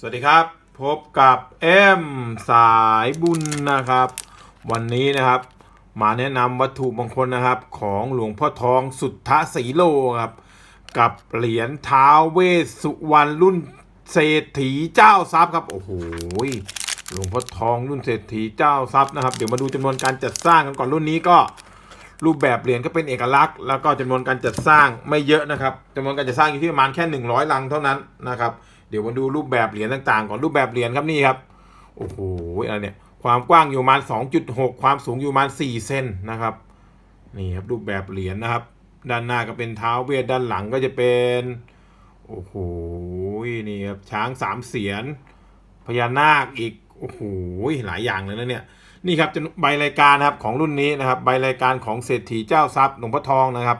สวัสดีครับ พบกับเอ็มสายบุญนะครับ วันนี้นะครับ มาแนะนำวัตถุมงคลนะครับ ของหลวงพ่อทองสุทธสีโลครับ กับเหรียญท้าวเวสสุวรรณรุ่นเศรษฐีเจ้าทรัพย์ครับ โอ้โหหลวงพ่อทองรุ่นเศรษฐีเจ้าทรัพย์นะครับ เดี๋ยวมาดูจำนวนการจัดสร้างกันก่อนรุ่นนี้ก็รูปแบบเหรียญก็เป็นเอกลักษณ์ แล้วก็จำนวนการจัดสร้างไม่เยอะนะครับจำนวนการจัดสร้างอยู่ที่ประมาณแค่ 100 ลังเท่านั้นนะครับ เดี๋ยวมาดูรูปแบบเหรียญต่างๆก่อนรูปแบบเหรียญครับนี่ครับโอ้โหอะไรเนี่ยความกว้างอยู่ประมาณ 2.6 ความสูงอยู่ประมาณ 4 เซนนะครับนี่ครับรูปแบบเหรียญนะครับ ด้านหน้าก็เป็นเท้าเวทด้านหลังก็จะเป็นโอ้โหนี่ครับช้างสามเสียนพญานาคอีกโอ้โหหลายอย่างเลยนะเนี่ยนี่ครับจะใบรายการนะครับของรุ่นนี้นะครับ ใบรายการของเศรษฐีเจ้าทรัพย์หลวงพ่อทองนะครับ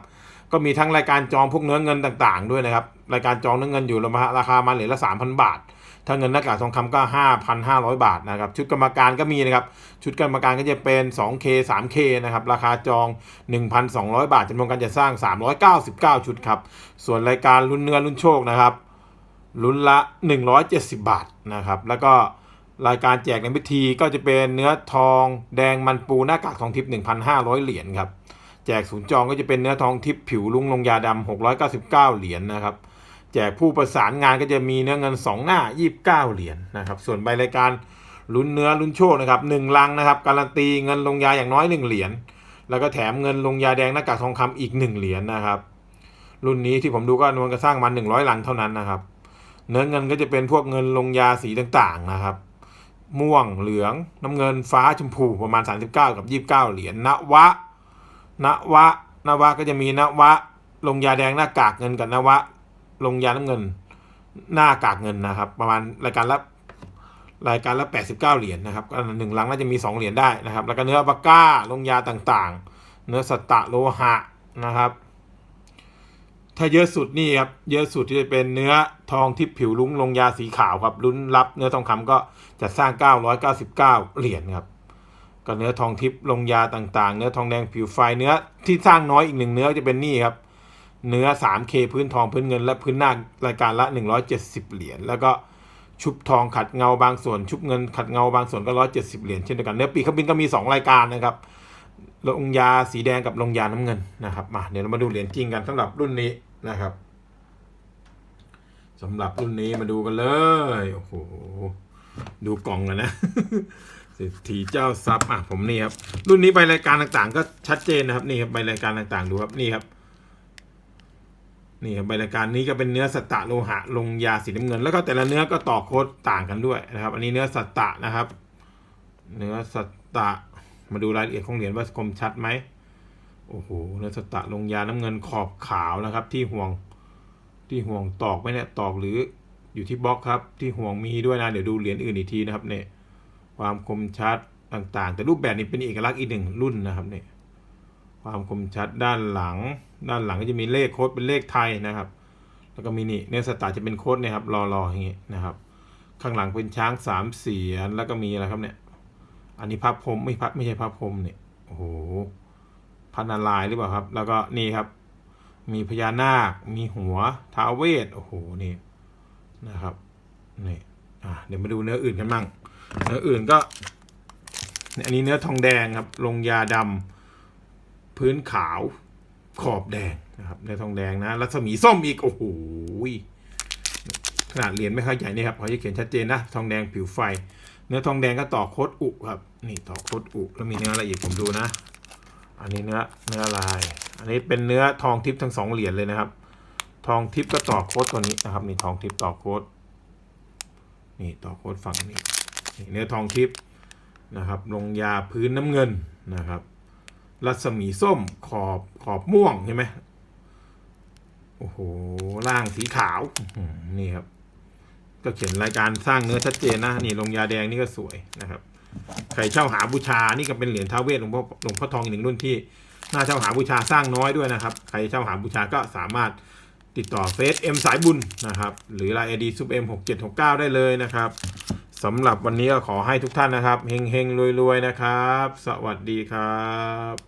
ก็มีทั้งรายการจองพวกเนื้อเงินต่างๆ ด้วยนะครับ รายการจองเนื้อเงินอยู่ราคามาเหรียญละ 3,000 บาท ถ้าเงินหน้ากากทองคำก็ 5,500 บาทนะครับ ชุดกรรมการก็มีนะครับ ชุดกรรมการก็จะเป็น 2K 3K นะครับ ราคาจอง 1,200 บาทจำนวนการจะสร้าง 399 ชุดครับ ส่วนรายการลุ้นเนื้อลุ้นโชคนะครับ ลุ้นละ 170 บาทนะครับ แล้วก็รายการแจกในพิธีก็จะเป็นเนื้อทองแดงมันปูหน้ากากทองทิพย์1,500 เหรียญครับ แจกศูนย์จองก็จะเป็นเนื้อทองทิพย์ผิวลุงลงยาดำ699 เหรียญนะครับ แจกผู้ประสานงานก็จะมีเนื้อเงิน 2 หน้า 29 เหรียญนะครับ ส่วนใบรายการลุ้นเนื้อลุ้นโชคนะครับ1ลังนะครับ การันตีเงินลงยาอย่างน้อย 1 เหรียญ แล้วก็แถมเงินลงยาแดงหน้ากากทองคำอีก 1 เหรียญนะครับ รุ่นนี้ที่ผมดูก็นวลกระสร้างมา100ลังเท่านั้นนะครับ เนื้อเงินก็จะเป็นพวกเงินลงยาสีต่างๆนะครับม่วงเหลือง น้ำเงินฟ้าชมพูประมาณ 39 กับ 29 เหรียญนวะ นวะนวะก็จะมีนวะ ลงยาแดงหน้ากากเงินกับนวะ ลงยาน้ำเงิน หน้ากากเงินนะครับ ประมาณรายการละรายการละ 89 เหรียญนะครับก็หนึ่งลังน่าจะมี 2 เหรียญได้นะครับ แล้วก็เนื้อปากก้าลงยาต่างๆ เนื้อสตะโลหะนะครับ ถ้าเยอะสุดนี่ครับเยอะสุดที่จะเป็นเนื้อทองทิพย์ผิวลุ้งลงยาสีขาวครับลุ้นรับเนื้อทองคำก็จะสร้าง 999 เหรียญครับ ก็เนื้อทองทิพย์ลงยาต่างๆ เนื้อทองแดงผิวไฟเนื้อที่สร้างน้อยอีกหนึ่งเนื้อจะเป็นนี่ครับ เนื้อ 3K พื้นทองพื้นเงิน และพื้นหน้ารายการละ 170 เหรียญแล้วก็ชุบทองขัดเงาบางส่วน ชุบเงินขัดเงาบางส่วนก็ 170 เหรียญเช่นเดียวกันเนื้อปีกขบินก็มี 2 รายการนะครับลงยาสีแดงกับลงยาน้ำเงินนะครับมาเดี๋ยวเรามาดูเหรียญจริงกันสำหรับรุ่นนี้นะครับสำหรับรุ่นนี้มาดูกันเลยโอ้โหดูกล่องกันนะ เศรษฐีเจ้าทรัพย์อะผมนี่ครับรุ่นนี้ใบรายการต่างๆ ก็ชัดเจนนะครับนี่ครับใบรายการต่างๆดูครับนี่ครับนี่ครับใบรายการนี้ก็เป็นเนื้อสตตะโลหะลงยาสีน้ำเงิน แล้วก็แต่ละเนื้อก็ต่อโค้ดต่างกันด้วยนะครับ อันนี้เนื้อสตตะนะครับ เนื้อสตตะมาดูรายละเอียดของเหรียญว่าคมชัดไหมโอ้โหเนื้อสตะลงยาน้ำเงินขอบขาวนะครับ ที่ห่วงที่ห่วงตอกไหมเนี่ยตอกหรืออยู่ที่บล็อกครับ ที่ห่วงมีด้วยนะเดี๋ยวดูเหรียญอื่นอีกทีนะครับเนี่ย ความคมชัดต่างๆ แต่รูปแบบนี้เป็นเอกลักษณ์อีกหนึ่งรุ่นนะครับเนี่ยความคมชัดด้านหลัง ด้านหลังก็จะมีเลขโค้ดเป็นเลขไทยนะครับ แล้วก็มีนี่เนื้อสตาร์จะเป็นโค้ดเนี่ยครับรอรออย่างงี้นะครับ ข้างหลังเป็นช้างสามเสียนแล้วก็มีอะไรครับเนี่ย อันนี้พระพรมไม่พระไม่ใช่พระพรมเนี่ยโอ้โหพระนารายหรือเปล่าครับ แล้วก็นี่ครับ มีพญานาค มีหัวท้าเวทโอ้โหนี่นะครับนี่อะเดี๋ยวมาดูเนื้ออื่นกันบ้าง เนื้ออื่นก็อันนี้เนื้อทองแดงครับ ลงยาดำพื้นขาวขอบแดงนะครับเนื้อทองแดงนะรัศมีส้มอีก โอ้โหขนาดเหรียญไม่ค่อยใหญ่นี่ครับเขาจะเขียนชัดเจนนะทองแดงผิวไฟ เนื้อทองแดงก็ต่อโคดอุครับนี่ต่อโคดอุแล้วมีเนื้ออะไรอีกผมดูนะ อันนี้เนื้อเนื้อลาย อันนี้เป็นเนื้อทองทิพย์ทั้งสองเหรียญเลยนะครับ ทองทิพย์ก็ต่อโคดตัวนี้นะครับนี่ทองทิพย์ต่อโคดนี่ต่อโคดฝั่งนี้ เนื้อทองทิพย์นะครับ ลงยาพื้นน้ำเงินนะครับ รัศมีส้มขอบขอบม่วงใช่ไหมโอ้โหล่างสีขาวนี่ครับ ก็เขียนรายการสร้างเนื้อชัดเจนนะนี่ลงยาแดงนี่ก็สวยนะครับใครเช่าหาบูชา นี่ก็เป็นเหรียญท้าเวสหลวงพ่อหลวงพ่อทองอีกหนึ่งรุ่นที่น่าเช่าหาบูชาสร้างน้อยด้วยนะครับ ใครเช่าหาบูชาก็สามารถติดต่อเฟซเอ็มสายบุญนะครับ หรือไลน์ไอดีซุปเอ็มหกเจ็ดหกเก้าได้เลยนะครับ สำหรับวันนี้ก็ขอให้ทุกท่านนะครับเฮงเฮงรวยรวยๆนะครับ สวัสดีครับ